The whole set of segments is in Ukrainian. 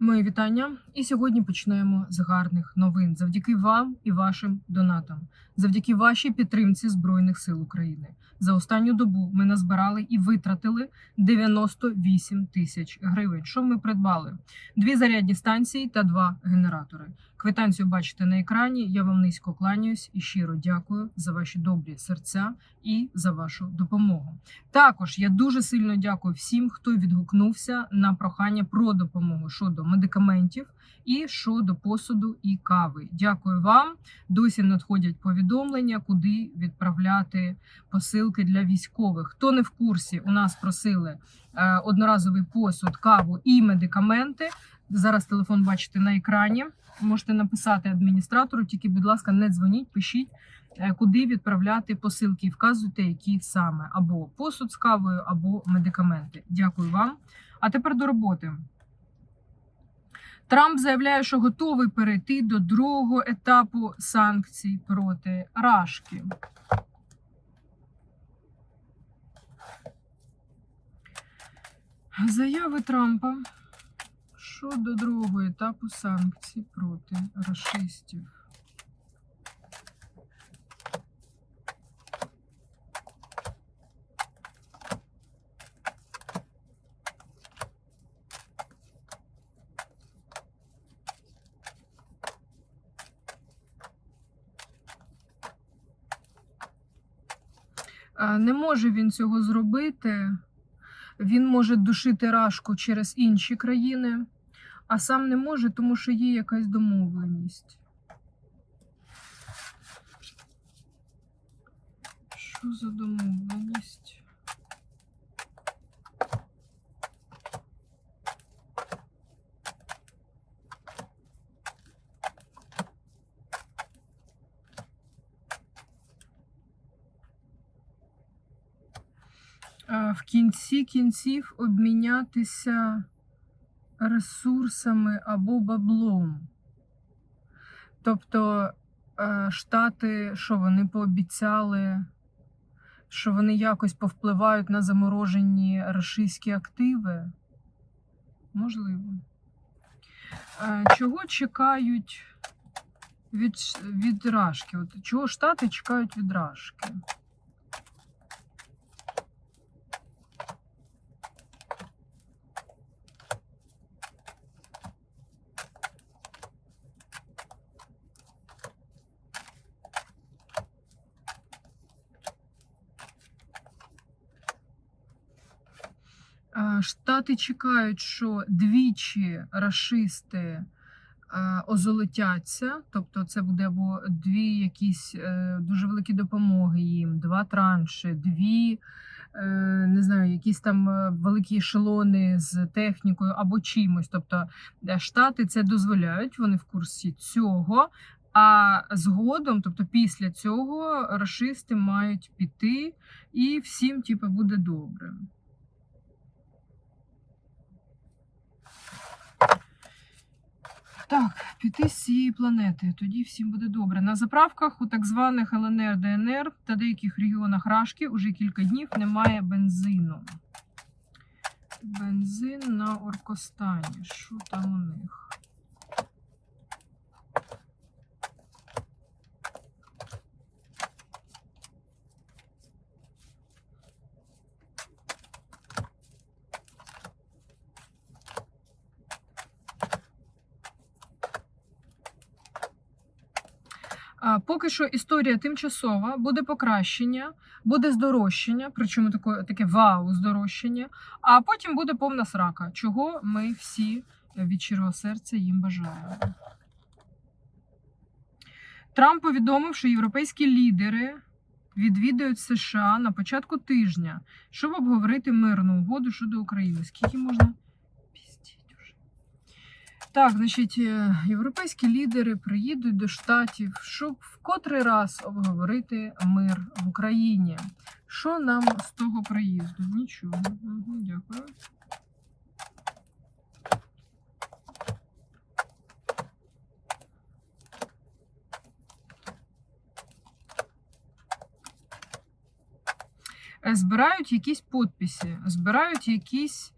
Мої вітання. І сьогодні почнемо з гарних новин. Завдяки вам і вашим донатам, завдяки вашій підтримці Збройних сил України. За останню добу ми назбирали і витратили 98 тисяч гривень. Що ми придбали? Дві зарядні станції та два генератори. Квитанцію бачите на екрані. Я вам низько кланяюсь і щиро дякую за ваші добрі серця і за вашу допомогу. Також я дуже сильно дякую всім, хто відгукнувся на прохання про допомогу щодо медикаментів і щодо посуду і кави. Дякую вам. Досі надходять повідомлення, куди відправляти посилки для військових. Хто не в курсі, у нас просили е, одноразовий посуд, каву і медикаменти. Зараз телефон бачите на екрані. Можете написати адміністратору, тільки, будь ласка, не дзвоніть, пишіть, е, куди відправляти посилки. і Вказуйте, які саме або посуд з кавою, або медикаменти. Дякую вам. А тепер до роботи. Трамп заявляє, що готовий перейти до другого етапу санкцій проти Рашки. Заяви Трампа щодо другого етапу санкцій проти рашистів. Е, Не може він цього зробити. Він може душити рашку через інші країни, а сам не може, тому що є якась домовленість. Що за домовленість? В кінці кінців обмінятися ресурсами або баблом. Тобто е, Штати, що вони пообіцяли, що вони якось повпливають на заморожені рашистські активи? Можливо. Е, Чого чекають від, від Рашки? От чого Штати чекають від Рашки? Штати чекають, що двічі рашисти е, озолотяться, тобто це буде або дві якісь е, дуже великі допомоги їм, два транші, дві. е, Не знаю, якісь там е, великі ешелони з технікою або чимось. Тобто Штати це дозволяють, вони в курсі цього. А згодом, тобто після цього, рашисти мають піти, і всім, типу, буде добре. Так, піти з цієї планети, тоді всім буде добре. На заправках у так званих ЛНР, ДНР та деяких регіонах Рашки уже кілька днів немає бензину. Бензин на Оркостані. Що там у них? Поки що історія тимчасова, буде покращення, буде здорожчання, причому таке, таке вау здорожчання, а потім буде повна срака, чого ми всі від щирого серця їм бажаємо. Трамп повідомив, що європейські лідери відвідають США на початку тижня, щоб обговорити мирну угоду щодо України. Скільки можна? Так, значить, е, європейські лідери приїдуть до штатів, щоб в котрий раз обговорити мир в Україні. Що нам з того приїзду? Нічого. Угу, дякую. Е, Збирають якісь підписи, збирають якісь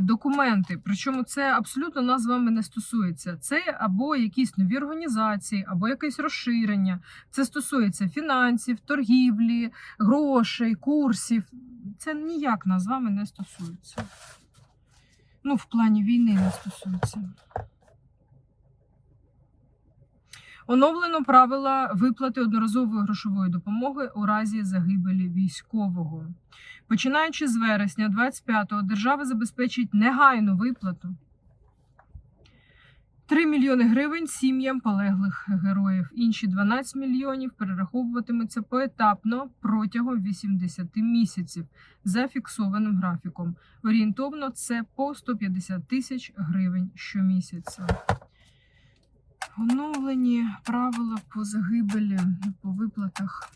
документи. Причому це абсолютно нас з вами не стосується. Це або якісь нові організації, або якесь розширення. Це стосується фінансів, торгівлі, грошей, курсів. Це ніяк нас з вами не стосується. Ну, в плані війни не стосується. Оновлено правила виплати одноразової грошової допомоги у разі загибелі військового. Починаючи з вересня 25-го, держава забезпечить негайну виплату 3 мільйони гривень сім'ям полеглих героїв. Інші 12 мільйонів перераховуватимуться поетапно протягом 80 місяців за фіксованим графіком. Орієнтовно це по 150 тисяч гривень щомісяця. Оновлені правила по загибелі, по виплатах.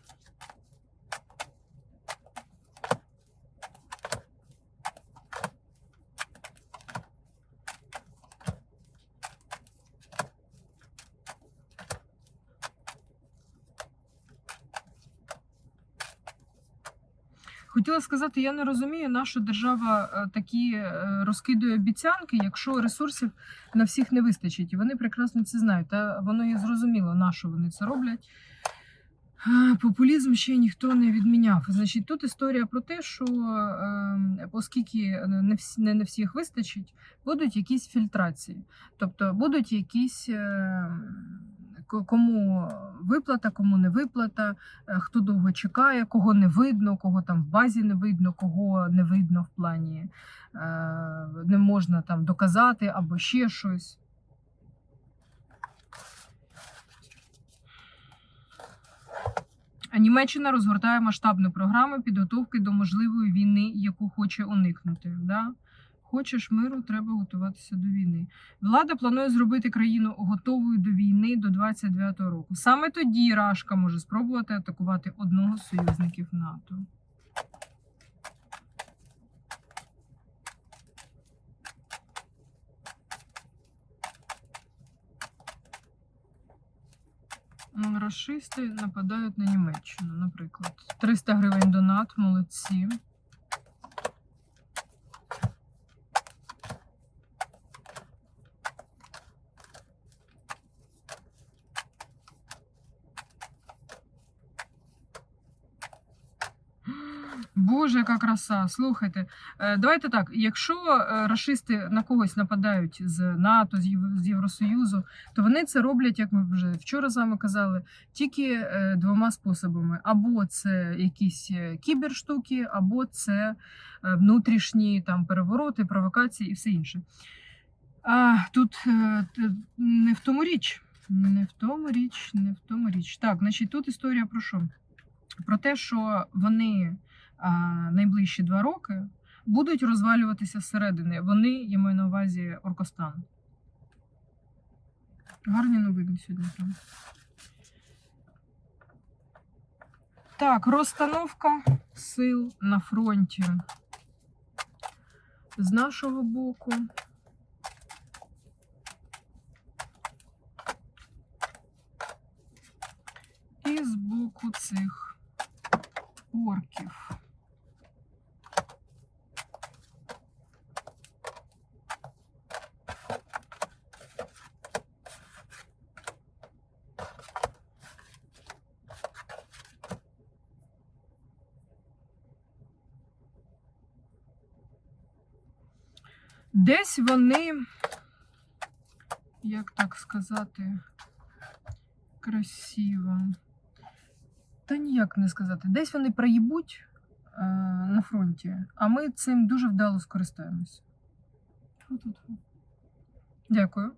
Хотіла сказати, я не розумію, наша держава е, такі е, розкидує обіцянки, якщо ресурсів на всіх не вистачить. І вони прекрасно це знають. Та воно є зрозуміло, на що вони це роблять. Е, Популізм ще ніхто не відміняв. Значить, тут історія про те, що е, оскільки не всі не на всіх вистачить, будуть якісь фільтрації. Тобто будуть якісь е, кому виплата, кому не виплата, е, хто довго чекає, кого не видно, кого там в базі не видно, кого не видно в плані е, не можна там доказати або ще щось. А Німеччина розгортає масштабну програму підготовки до можливої війни, яку хоче уникнути. Да? Хочеш миру, треба готуватися до війни. Влада планує зробити країну готовою до війни до 29-го року. Саме тоді Рашка може спробувати атакувати одного з союзників НАТО. Рашисти нападають на Німеччину, наприклад. 300 гривень донат, молодці. Боже, яка краса! Слухайте, е, давайте так. Якщо е, рашисти на когось нападають з НАТО, з Євросоюзу, то вони це роблять, як ми вже вчора з вами казали, тільки е, двома способами: або це якісь кіберштуки, або це внутрішні там перевороти, провокації і все інше. А тут не в тому річ. Не в тому річ, не в тому річ. Так, значить, тут історія про що? Про те, що вони найближчі два роки будуть розвалюватися зсередини. Вони, я маю на увазі Оркостан. Гарні новини сьогодні. там. Так, розстановка сил на фронті. З нашого боку. І з боку цих орків. Десь вони, як так сказати, красиво. Та ніяк не сказати. Десь вони проїбуть е, на фронті, а ми цим дуже вдало скористаємось. Дякую.